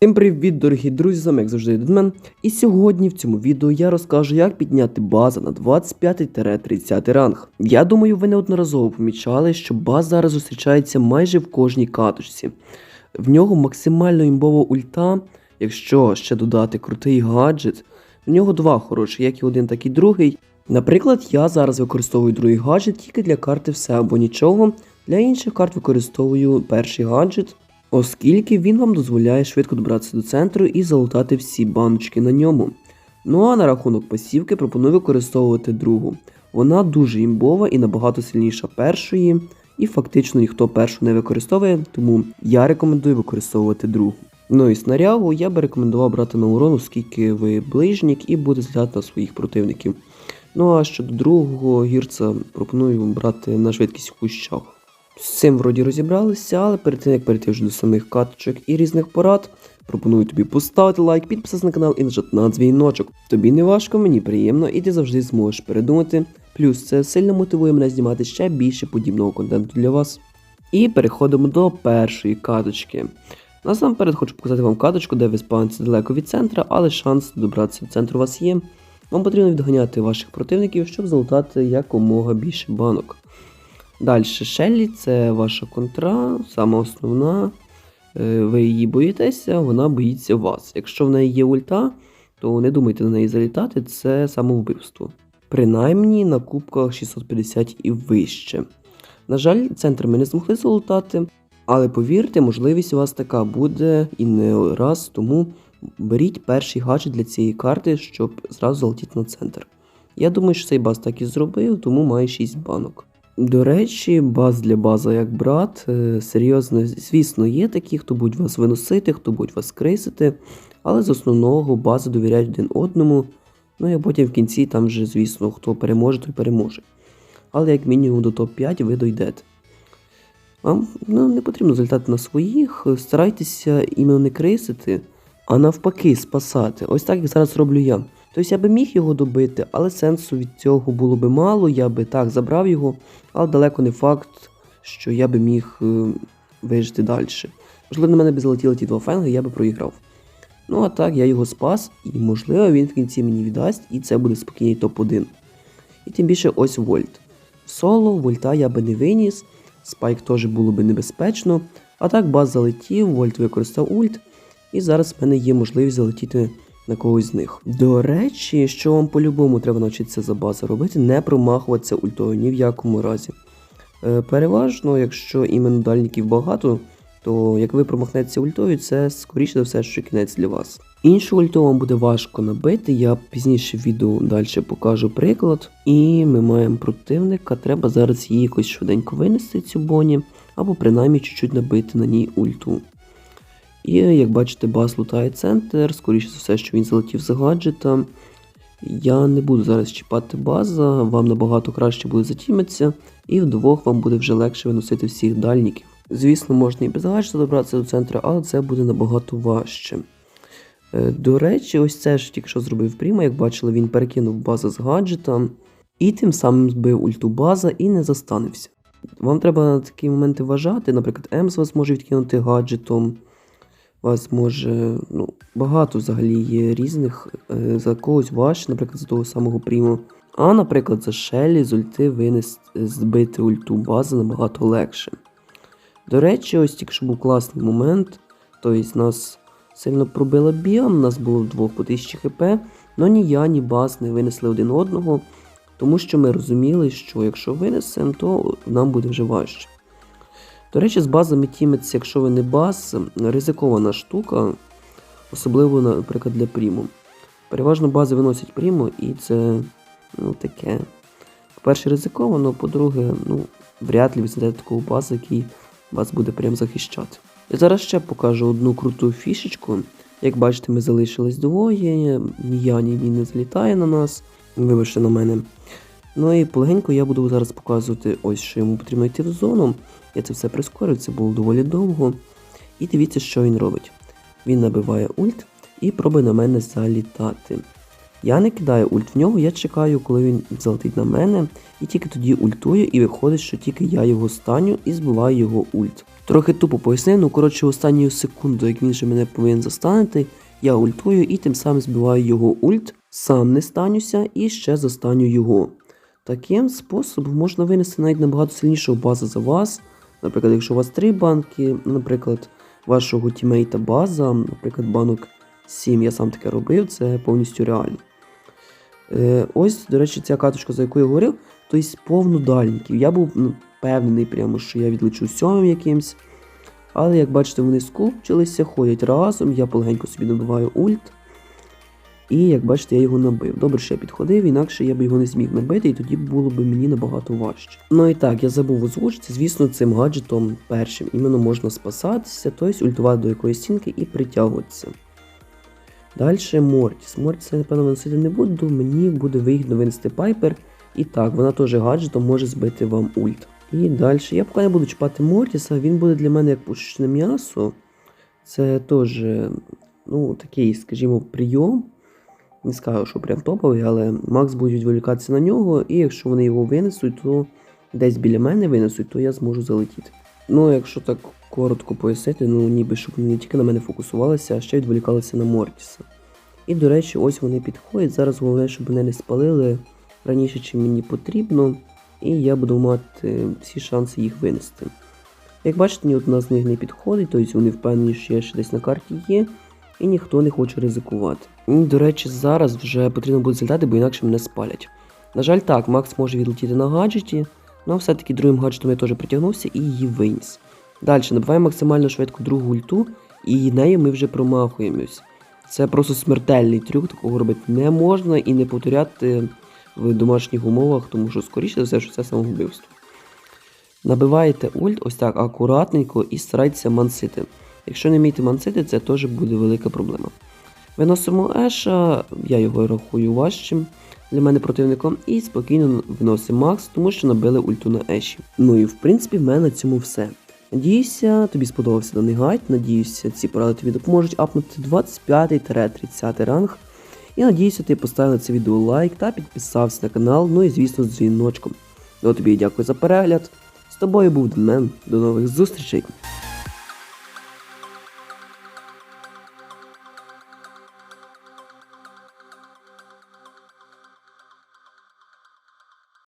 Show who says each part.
Speaker 1: Всім привіт, дорогі друзі, з вами як завжди Дедмен. І сьогодні в цьому відео я розкажу, як підняти база на 25-30 ранг. Я думаю, ви неодноразово помічали, що баз зараз зустрічається майже в кожній каточці. В нього максимально імбова ульта, якщо ще додати крутий гаджет. В нього два хороші, як і один, так і другий. Наприклад, я зараз використовую другий гаджет тільки для карти все або нічого. Для інших карт використовую перший гаджет, оскільки він вам дозволяє швидко добратися до центру і залутати всі баночки на ньому. Ну а на рахунок пасівки пропоную використовувати другу. Вона дуже імбова і набагато сильніша першої, і фактично ніхто першу не використовує, тому я рекомендую використовувати другу. Ну і снарягу я би рекомендував брати на урон, оскільки ви ближнік і буде злітати на своїх противників. Ну а щодо другого гірця пропоную брати на швидкість кущах. З цим вроді розібралися, але перед тим як перейти вже до самих каточок і різних порад, пропоную тобі поставити лайк, підписатися на канал і нажати на дзвіночок. Тобі не важко, мені приємно, і ти завжди зможеш передумати. Плюс це сильно мотивує мене знімати ще більше подібного контенту для вас. І переходимо до першої каточки. Насамперед хочу показати вам каточку, де ви спавните далеко від центра, але шанс добратися до центру у вас є. Вам потрібно відганяти ваших противників, щоб залутати якомога більше банок. Далі Шеллі це ваша контра, сама основна. Е, Ви її боїтеся, вона боїться вас. Якщо в неї є ульта, то не думайте на неї залітати, це самовбивство. Принаймні на кубках 650 і вище. На жаль, центр ми не змогли залутати, але повірте, можливість у вас така буде і не раз, тому беріть перший гаджет для цієї карти, щоб зразу залетіти на центр. Я думаю, що цей баз так і зробив, тому має 6 банок. До речі, баз для база як брат. е, Серйозно, звісно, є такі, хто будуть вас виносити, хто будуть вас крисити, але з основного бази довіряють один одному. Ну і потім в кінці там вже, звісно, хто переможе, той переможе. Але як мінімум до топ-5 ви дойдете. Вам ну, не потрібно залітати на своїх, старайтеся іменно не крисити, а навпаки спасати. Ось так, як зараз роблю я. Тобто я би міг його добити, але сенсу від цього було би мало, я би так забрав його, але далеко не факт, що я би міг е, вижити далі. Можливо, на мене б залетіли ті два фенги, я би проіграв. Ну а так, я його спас, і можливо він в кінці мені віддасть, і це буде спокійний топ-1. І тим більше ось Вольт. Соло Вольта я би не виніс, спайк теж було би небезпечно. А так баз залетів, Вольт використав ульт, і зараз в мене є можливість залетіти на когось з них. До речі, що вам по-любому треба навчитися за базу робити, не промахуватися ультою ні в якому разі. Е, переважно, якщо іменно дальників багато, то як ви промахнетеся ультою, це скоріше за все, що кінець для вас. Іншу ульту вам буде важко набити, я пізніше в відео далі покажу приклад. І ми маємо противника, треба зараз її якось швиденько винести цю боні, або принаймні чуть-чуть набити на ній ульту. І як бачите, бас лутає центр, скоріше за все, що він залетів з гаджета. Я не буду зараз чіпати база, вам набагато краще буде затімитися, і вдвох вам буде вже легше виносити всіх дальніків. Звісно, можна і без гаджета добратися до центру, але це буде набагато важче. Е, До речі, ось це ж тільки що зробив Пріма, як бачили, він перекинув базу з гаджета і тим самим збив ульту база і не застанився. Вам треба на такі моменти вважати, наприклад, Емс вас може відкинути гаджетом. Вас може, ну, багато взагалі є різних, е, за когось важче, наприклад, за того самого Прімо. А, наприклад, за Шелі з ульти винести збити ульту бази набагато легше. До речі, ось тільки що був класний момент. Тобто нас сильно пробила біом, нас було вдвох по 1000 хп, але ні я, ні баз не винесли один одного, тому що ми розуміли, що якщо винесемо, то нам буде вже важче. До речі, з базами тімець, якщо ви не баз, ризикована штука, особливо, наприклад, для пріму. Переважно бази виносять пріму, і це ну, таке. По-перше, ризиковано, по-друге, ну, вряд ли ви знайдете такого база, який вас буде прям захищати. Я зараз ще покажу одну круту фішечку. Як бачите, ми залишились двоє, ні я, ні він не залітає на нас. Вибачте на мене. Ну і полегенько я буду зараз показувати ось, що йому потрібно йти в зону. Я це все прискорив, це було доволі довго. І дивіться, що він робить. Він набиває ульт і пробує на мене залітати. Я не кидаю ульт в нього, я чекаю, коли він залетить на мене, і тільки тоді ультую, і виходить, що тільки я його станю і збиваю його ульт. Трохи тупо пояснив, ну коротше, останню секунду, як він же мене повинен застанити, я ультую і тим самим збиваю його ульт, сам не станюся і ще застаню його. Таким способом можна винести навіть набагато сильнішого база за вас. Наприклад, якщо у вас три банки, наприклад, вашого тімейта база, наприклад, банок 7, я сам таке робив, це повністю реально. Е, ось, до речі, ця каточка, за яку я говорив, то є повну дальників. Я був ну, впевнений, прямо, що я відлечу сьомим якимсь. Але як бачите, вони скупчилися, ходять разом, я полегенько собі набиваю ульт. І як бачите, я його набив. Добре, що я підходив, інакше я б його не зміг набити, і тоді було б мені набагато важче. Ну і так, я забув озвучити, звісно, цим гаджетом першим іменно можна спасатися, тобто ультувати до якоїсь стінки і притягуватися. Далі Мортіс. Мортіс я, напевно, виносити не буду, мені буде вигідно винести Пайпер. І так, вона теж гаджетом може збити вам ульт. І далі. Я поки не буду чіпати Мортіса, він буде для мене як пушечне м'ясо. Це теж, ну, такий, скажімо, прийом. Не скажу, що прям топовий, але Макс буде відволікатися на нього, і якщо вони його винесуть, то десь біля мене винесуть, то я зможу залетіти. Ну, якщо так коротко пояснити, ну ніби щоб не тільки на мене фокусувалися, а ще відволікалися на Мортіса. І, до речі, ось вони підходять. Зараз головне, щоб мене не спалили раніше, чим мені потрібно, і я буду мати всі шанси їх винести. Як бачите, ні одна з них не підходить, тобто вони впевнені, що я ще десь на карті є, і ніхто не хоче ризикувати. До речі, зараз вже потрібно буде злітати, бо інакше мене спалять. На жаль, так, Макс може відлетіти на гаджеті, але все-таки другим гаджетом я теж притягнувся і її виніс. Далі набиваємо максимально швидко другу ульту, і нею ми вже промахуємось. Це просто смертельний трюк, такого робити не можна і не повторяти в домашніх умовах, тому що скоріше за все, що це самовбивство. Набиваєте ульт ось так акуратненько і старайтеся мансити. Якщо не вмієте мансити, це теж буде велика проблема. Виносимо Еша, я його рахую важчим для мене противником, і спокійно виносимо Макс, тому що набили ульту на Еші. Ну і в принципі в мене на цьому все. Надіюся, тобі сподобався даний гайд. Надіюся, ці поради тобі допоможуть апнути 25-30 ранг. І надіюся, ти поставив на це відео лайк та підписався на канал, ну і звісно з дзвіночком. Ну тобі дякую за перегляд. З тобою був Денмен. До нових зустрічей!